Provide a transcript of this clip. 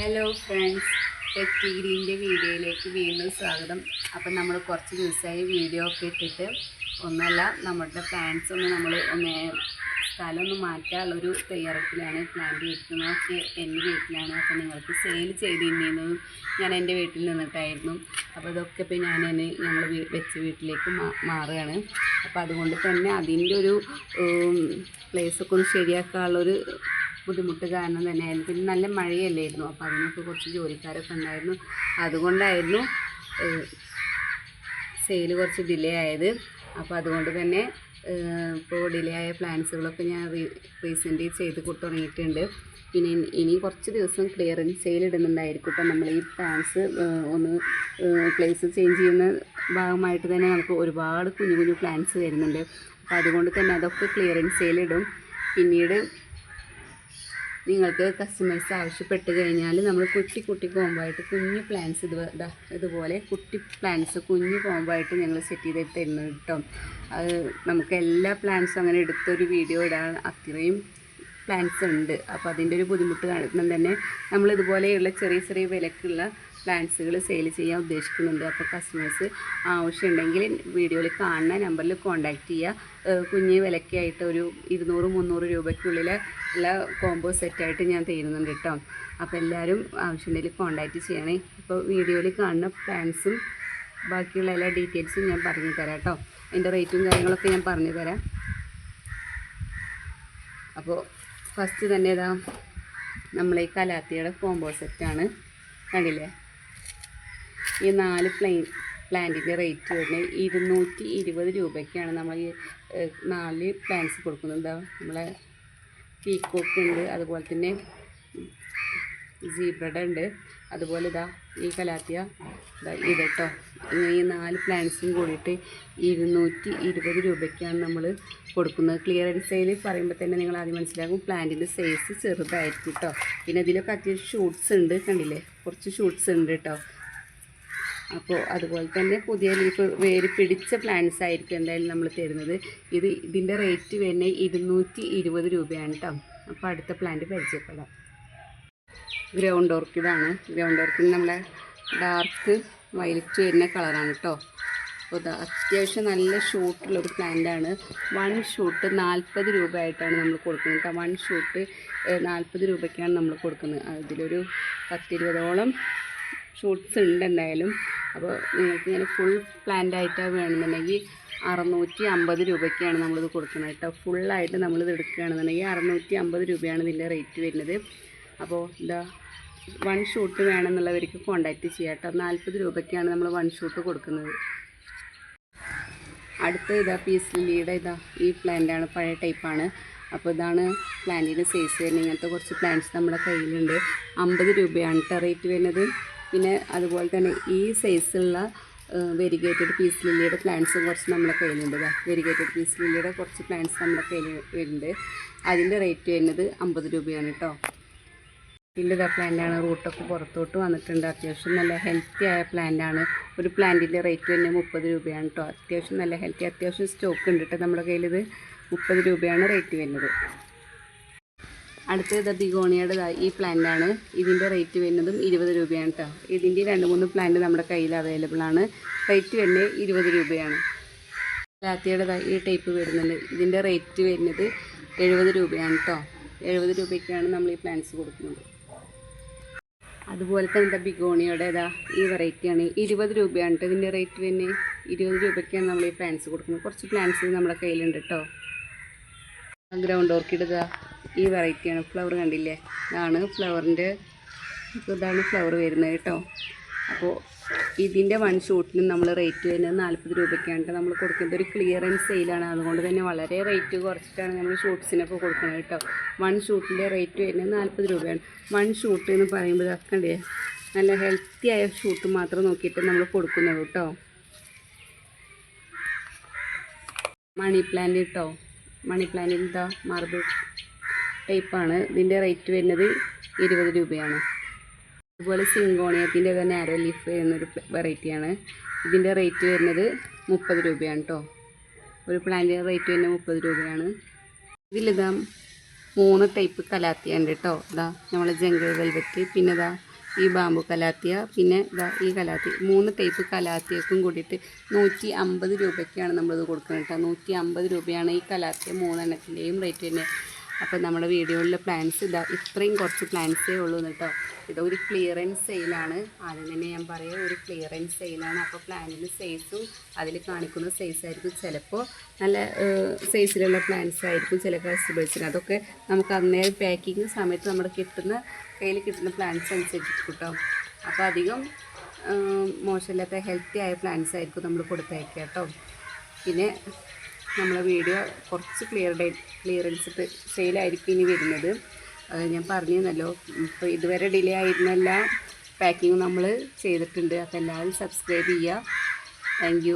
Hello friends techie ഗ്രീന്റെ വീഡിയോയിലേക്ക് വീണ്ടും സ്വാഗതം. അപ്പം നമ്മൾ കുറച്ച് ദിവസമായി വീഡിയോ ഒക്കെ ഇട്ടിട്ട് ഒന്നല്ല നമ്മുടെ പ്ലാന്റ്സ് ഒന്ന് നമ്മൾ ഒന്ന് സ്ഥലം മാറ്റാനുള്ളൊരു തയ്യാറെടുപ്പിലാണ് പ്ലാന്റ് വെക്കുന്നതൊക്കെ എന്റെ വീട്ടിലാണ്. അപ്പോൾ നിങ്ങൾക്ക് സെയിൽ ചെയ്തിരുന്നത് ഞാൻ എന്റെ വീട്ടിൽ നിന്നിട്ടായിരുന്നു. അപ്പോൾ അതൊക്കെ ഇപ്പോൾ ഞാൻ ഞങ്ങൾ വെച്ച വീട്ടിലേക്ക് മാറുകയാണ്. അപ്പോൾ അതുകൊണ്ട് തന്നെ അതിന്റെ ഒരു പ്ലേസൊക്കെ ഒന്ന് ശരിയാക്കാനുള്ളൊരു ബുദ്ധിമുട്ട് കാരണം തന്നെയായിരുന്നു പിന്നെ നല്ല മഴയല്ലായിരുന്നു. അപ്പോൾ അതിനൊക്കെ കുറച്ച് ജോലിക്കാരൊക്കെ ഉണ്ടായിരുന്നു. അതുകൊണ്ടായിരുന്നു സെയിൽ കുറച്ച് ഡിലേ ആയത്. അപ്പോൾ അതുകൊണ്ട് തന്നെ ഇപ്പോൾ ഡിലേ ആയ പ്ലാൻസുകളൊക്കെ ഞാൻ റീസെന്റ് ചെയ്ത് തുടങ്ങിയിട്ടുണ്ട്. പിന്നെ ഇനി കുറച്ച് ദിവസം ക്ലിയറൻസ് സെയിൽ ഇടുന്നുണ്ടായിരിക്കും. ഇപ്പം നമ്മൾ ഈ പ്ലാൻസ് ഒന്ന് പ്ലേസ് ചേഞ്ച് ചെയ്യുന്ന ഭാഗമായിട്ട് തന്നെ നമുക്ക് ഒരുപാട് കുഞ്ഞു കുഞ്ഞു പ്ലാൻസ് വരുന്നുണ്ട്. അപ്പോൾ അതുകൊണ്ട് തന്നെ അതൊക്കെ ക്ലിയറൻസ് സെയിൽ ഇടും. പിന്നീട് നിങ്ങൾക്ക് കസ്റ്റമേഴ്സ് ആവശ്യപ്പെട്ട് കഴിഞ്ഞാൽ നമ്മൾ കുട്ടി കുട്ടി കോമ്പായിട്ട് കുഞ്ഞു പ്ലാൻസ് ഇത് ഇതുപോലെ കുട്ടി പ്ലാൻസ് കുഞ്ഞു കോമ്പായിട്ട് ഞങ്ങൾ സെറ്റ് ചെയ്ത് തരുന്നത് കേട്ടോ അത് നമുക്ക് എല്ലാ പ്ലാൻസും അങ്ങനെ എടുത്തൊരു വീഡിയോ ഇടാൻ അത്രയും പ്ലാൻസ് ഉണ്ട്. അപ്പോൾ അതിന്റെ ഒരു ബുദ്ധിമുട്ട് കാരണം തന്നെ നമ്മൾ ഇതുപോലെയുള്ള ചെറിയ ചെറിയ വിലക്കുള്ള പ്ലാൻസുകൾ സെയിൽ ചെയ്യാൻ ഉദ്ദേശിക്കുന്നുണ്ട്. അപ്പോൾ കസ്റ്റമേഴ്സ് ആവശ്യമുണ്ടെങ്കിൽ വീഡിയോയിൽ കാണുന്ന നമ്പറിൽ കോൺടാക്റ്റ് ചെയ്യുക. കുഞ്ഞ് വിലക്കായിട്ട് ഒരു ഇരുന്നൂറ് മുന്നൂറ് രൂപയ്ക്കുള്ളിൽ ഉള്ള കോംബോ സെറ്റായിട്ട് ഞാൻ തരുന്നുണ്ട് കേട്ടോ അപ്പോൾ എല്ലാവരും ആവശ്യമുണ്ടെങ്കിൽ കോൺടാക്റ്റ് ചെയ്യണേ. അപ്പോൾ വീഡിയോയിൽ കാണുന്ന പ്ലാന്റ്സും ബാക്കിയുള്ള എല്ലാ ഡീറ്റെയിൽസും ഞാൻ പറഞ്ഞു തരാം കേട്ടോ അതിന്റെ റേറ്റും കാര്യങ്ങളൊക്കെ ഞാൻ പറഞ്ഞു തരാം. അപ്പോൾ ഫസ്റ്റ് തന്നെ ഇതാ നമ്മളെ ഈ കലാത്തിയുടെ കോംബോ സെറ്റാണ് കണ്ടില്ലേ? ഈ നാല് പ്ലെയിൻ പ്ലാന്റിന്റെ റേറ്റ് വരുന്നത് ഇരുന്നൂറ്റി ഇരുപത് രൂപയ്ക്കാണ്. നമ്മൾ ഈ നാല് പ്ലാന്റ്സ് കൊടുക്കുന്നത്. നമ്മളെ പീക്കോക്ക് ഉണ്ട് അതുപോലെ തന്നെ ജീബ്രഡ ഉണ്ട്. അതുപോലെ ഇതാ ഈ കലാത്തിയ ഇതാ ഇത് കേട്ടോ ഈ നാല് പ്ലാന്റ്സും കൂടിയിട്ട് ഇരുന്നൂറ്റി ഇരുപത് രൂപയ്ക്കാണ് നമ്മൾ കൊടുക്കുന്നത്. ക്ലിയറൻസ് സെയിൽ പറയുമ്പോൾ തന്നെ നിങ്ങൾ ആദ്യം മനസ്സിലാക്കും പ്ലാന്റിന്റെ സൈസ് ചെറുതായിരിക്കും കേട്ടോ പിന്നെ ഇതിലൊക്കെ അത്യാവശ്യം ഷൂട്ട്സ് ഉണ്ട് കണ്ടില്ലേ? കുറച്ച് ഷൂട്ട്സ് ഉണ്ട് കേട്ടോ അപ്പോൾ അതുപോലെ തന്നെ പുതിയ ലീഫ് വേര് പിടിച്ച പ്ലാന്റ്സ് ആയിരിക്കും എന്തായാലും നമ്മൾ തരുന്നത്. ഇത് ഇതിന്റെ റേറ്റ് വരുന്നത് ഇരുന്നൂറ്റി ഇരുപത് രൂപയാണ് കേട്ടോ അപ്പോൾ അടുത്ത പ്ലാന്റ് പരിചയപ്പെടാം. ഗ്രൗണ്ട് ഓർക്കിഡാണ് ഗ്രൗണ്ട് ഓർക്കിഡ് നമ്മളെ ഡാർക്ക് വയലറ്റ് വരുന്ന കളറാണ് കേട്ടോ അപ്പോൾ അത്യാവശ്യം നല്ല ഷൂട്ടുള്ളൊരു പ്ലാന്റാണ് വൺ ഷൂട്ട് നാൽപ്പത് രൂപ ആയിട്ടാണ് നമ്മൾ കൊടുക്കുന്നത് കേട്ടോ വൺ ഷൂട്ട് നാൽപ്പത് രൂപയ്ക്കാണ് നമ്മൾ കൊടുക്കുന്നത്. അതിലൊരു പത്തിരുപതോളം ഷൂട്ട്സ് ഉണ്ട് എന്തായാലും. അപ്പോൾ നിങ്ങൾക്ക് ഇങ്ങനെ ഫുൾ പ്ലാന്റ് ആയിട്ട് വേണമെന്നുണ്ടെങ്കിൽ അറുന്നൂറ്റി അമ്പത് രൂപയ്ക്കാണ് നമ്മളിത് കൊടുക്കുന്നത് കേട്ടോ. ഫുള്ളായിട്ട് നമ്മളിത് എടുക്കുകയാണെന്നുണ്ടെങ്കിൽ അറുന്നൂറ്റി അമ്പത് രൂപയാണ് ഇതിന്റെ റേറ്റ് വരുന്നത്. അപ്പോൾ ഇതാ വൺ ഷൂട്ട് വേണമെന്നുള്ളവർക്ക് കോൺടാക്റ്റ് ചെയ്യാം കേട്ടോ. നാൽപ്പത് രൂപയ്ക്കാണ് നമ്മൾ വൺ ഷൂട്ട് കൊടുക്കുന്നത്. അടുത്ത ഇതാ പീസ് ലില്ലിയുടെ ഇതാ ഈ പ്ലാന്റാണ് പഴയ ടൈപ്പാണ് അപ്പോൾ ഇതാണ് പ്ലാന്റിന്റെ സൈസ് വരുന്നത്. ഇങ്ങനത്തെ കുറച്ച് പ്ലാന്റ്സ് നമ്മുടെ കയ്യിലുണ്ട്. അമ്പത് രൂപയാണ് കേട്ടോ റേറ്റ് വരുന്നത്. പിന്നെ അതുപോലെ തന്നെ ഈ സൈസുള്ള വെരിഗേറ്റഡ് പീസ് ലില്ലിയുടെ പ്ലാന്റ്സും കുറച്ച് നമ്മുടെ കയ്യിലുണ്ട് വെരിഗേറ്റഡ് പീസ് ലില്ലിയുടെ കുറച്ച് പ്ലാന്റ്സ് നമ്മുടെ കയ്യിൽ വരുന്നുണ്ട്. അതിന്റെ റേറ്റ് വരുന്നത് അമ്പത് രൂപയാണ് കേട്ടോ ഇതിന്റെ ഇതാ പ്ലാന്റാണ് റൂട്ടൊക്കെ പുറത്തോട്ട് വന്നിട്ടുണ്ട്. അത്യാവശ്യം നല്ല ഹെൽത്തി ആയ പ്ലാന്റാണ് ഒരു പ്ലാന്റിന്റെ റേറ്റ് തന്നെ മുപ്പത് രൂപയാണ് കേട്ടോ അത്യാവശ്യം നല്ല ഹെൽത്തി അത്യാവശ്യം സ്റ്റോക്ക് ഉണ്ട് കേട്ടോ നമ്മുടെ ഇത് മുപ്പത് രൂപയാണ് റേറ്റ് വരുന്നത്. അടുത്തത് ഇതാ ബിഗോണിയുടെ ഈ പ്ലാന്റാണ് ഇതിന്റെ റേറ്റ് വരുന്നതും ഇരുപത് രൂപയാണ് കേട്ടോ ഇതിന്റെ രണ്ട് മൂന്ന് പ്ലാന്റ് നമ്മുടെ കയ്യിൽ അവൈലബിൾ ആണ്. റേറ്റ് വരുന്നത് ഇരുപത് രൂപയാണ്. ലാത്തിയുടെ ഈ ടൈപ്പ് വരുന്നുണ്ട്. ഇതിന്റെ റേറ്റ് വരുന്നത് എഴുപത് രൂപയാണ് കേട്ടോ എഴുപത് രൂപയ്ക്കാണ് നമ്മൾ ഈ പ്ലാന്റ്സ് കൊടുക്കുന്നത്. അതുപോലെ തന്നെ എന്താ ബിഗോണിയുടെ ഏതാ ഈ വെറൈറ്റിയാണ് ഇരുപത് രൂപയാണ് കേട്ടോ ഇതിന്റെ റേറ്റ് തന്നെ ഇരുപത് രൂപയ്ക്കാണ് നമ്മൾ ഈ പ്ലാന്റ്സ് കൊടുക്കുന്നത്. കുറച്ച് പ്ലാന്റ്സ് നമ്മുടെ കയ്യിലുണ്ട് കേട്ടോ ഗ്രൗണ്ട് ഓർക്കിഡ് ഇതാ ഈ വെറൈറ്റിയാണ്. ഫ്ലവർ കണ്ടില്ലേ? ഇതാണ് ഫ്ലവറിന്റെ ഇതാണ് ഫ്ലവർ വരുന്നത് കേട്ടോ. അപ്പോൾ ഇതിന്റെ വൺ ഷൂട്ടിന് നമ്മൾ റേറ്റ് വരുന്നത് നാൽപ്പത് രൂപയ്ക്കാണ് നമ്മൾ കൊടുക്കുന്നത് ഒരു ക്ലിയറൻസ് സെയിലാണ് അതുകൊണ്ട് തന്നെ വളരെ റേറ്റ് കുറച്ചിട്ടാണ് നമ്മൾ ഷൂട്ട്സിനൊക്കെ കൊടുക്കുന്നത് കേട്ടോ. വൺ ഷൂട്ടിന്റെ റേറ്റ് വരുന്നത് നാൽപ്പത് രൂപയാണ്. വൺ ഷൂട്ട് എന്ന് പറയുമ്പോൾ ഇതൊക്കെ നല്ല ഹെൽത്തി ആയ ഷൂട്ട് മാത്രം നോക്കിയിട്ട് നമ്മൾ കൊടുക്കുന്നത് കേട്ടോ. മണി പ്ലാന്റ് കേട്ടോ. മണി പ്ലാന്റ് എന്താ? മാർബിൾ ടൈപ്പാണ്. ഇതിന്റെ റേറ്റ് വരുന്നത് ഇരുപത് രൂപയാണ്. അതുപോലെ സിങ്കോണിയത്തിന്റെ തന്നെ ആരോ ലീഫ് എന്നൊരു വെറൈറ്റിയാണ്. ഇതിന്റെ റേറ്റ് വരുന്നത് മുപ്പത് രൂപയാണ് കേട്ടോ ഒരു പ്ലാന്റിന്റെ റേറ്റ് വരുന്നത് മുപ്പത് രൂപയാണ്. ഇതിലിതാ മൂന്ന് ടൈപ്പ് കലാത്തിയ ഉണ്ട് കേട്ടോ ഇതാ നമ്മൾ ജംഗിൾ വെൽവെറ്റ് പിന്നെ ഇതാ ഈ ബാമ്പു കലാത്തിയ പിന്നെ ഇതാ ഈ കലാത്തി. മൂന്ന് ടൈപ്പ് കലാത്തിയക്കും കൂടിയിട്ട് നൂറ്റി അമ്പത് രൂപയ്ക്കാണ് നമ്മളിത് കൊടുക്കുന്നത് കേട്ടോ നൂറ്റി അമ്പത് രൂപയാണ് ഈ കലാത്തിയ മൂന്നെണ്ണത്തിന്റെയും റേറ്റ് തന്നെ അപ്പോൾ നമ്മുടെ വീഡിയോയിലെ പ്ലാൻസ് ഇതാ ഇത്രയും കുറച്ച് പ്ലാൻസേ ഉള്ളൂ കേട്ടോ. ഇത് ഒരു ക്ലിയറൻസ് സെയിലാണ് ആദ്യം തന്നെ ഞാൻ പറയാം ഒരു ക്ലിയറൻസ് സെയിലാണ് അപ്പോൾ പ്ലാന്റിന് സൈസും അതിൽ കാണിക്കുന്ന സൈസ് ആയിരിക്കും ചിലപ്പോൾ നല്ല സൈസിലുള്ള പ്ലാന്റ്സ് ആയിരിക്കും ചില കസ്റ്റമേഴ്സിന് അതൊക്കെ നമുക്ക് അന്നേരം പാക്കിങ് സമയത്ത് നമ്മുടെ കിട്ടുന്ന കയ്യിൽ കിട്ടുന്ന പ്ലാന്റ്സ് അനുസരിച്ചിട്ട് കേട്ടോ അപ്പോൾ അധികം മോശമില്ലാത്ത ഹെൽത്തി ആയ പ്ലാന്റ്സ് ആയിരിക്കും നമ്മൾ കൊടുത്തയക്കാം കേട്ടോ പിന്നെ നമ്മളെ വീഡിയോ കുറച്ച് ക്ലിയർ ഡേ ക്ലിയറൻസ് സെയിലായിരിക്കും ഇനി വരുന്നത്. ഞാൻ പറഞ്ഞിരുന്നല്ലോ ഇപ്പോൾ ഇതുവരെ ഡിലേ ആയിരുന്ന എല്ലാ പാക്കിങ്ങും നമ്മൾ ചെയ്തിട്ടുണ്ട്. അപ്പോൾ എല്ലാവരും സബ്സ്ക്രൈബ് ചെയ്യുക. താങ്ക്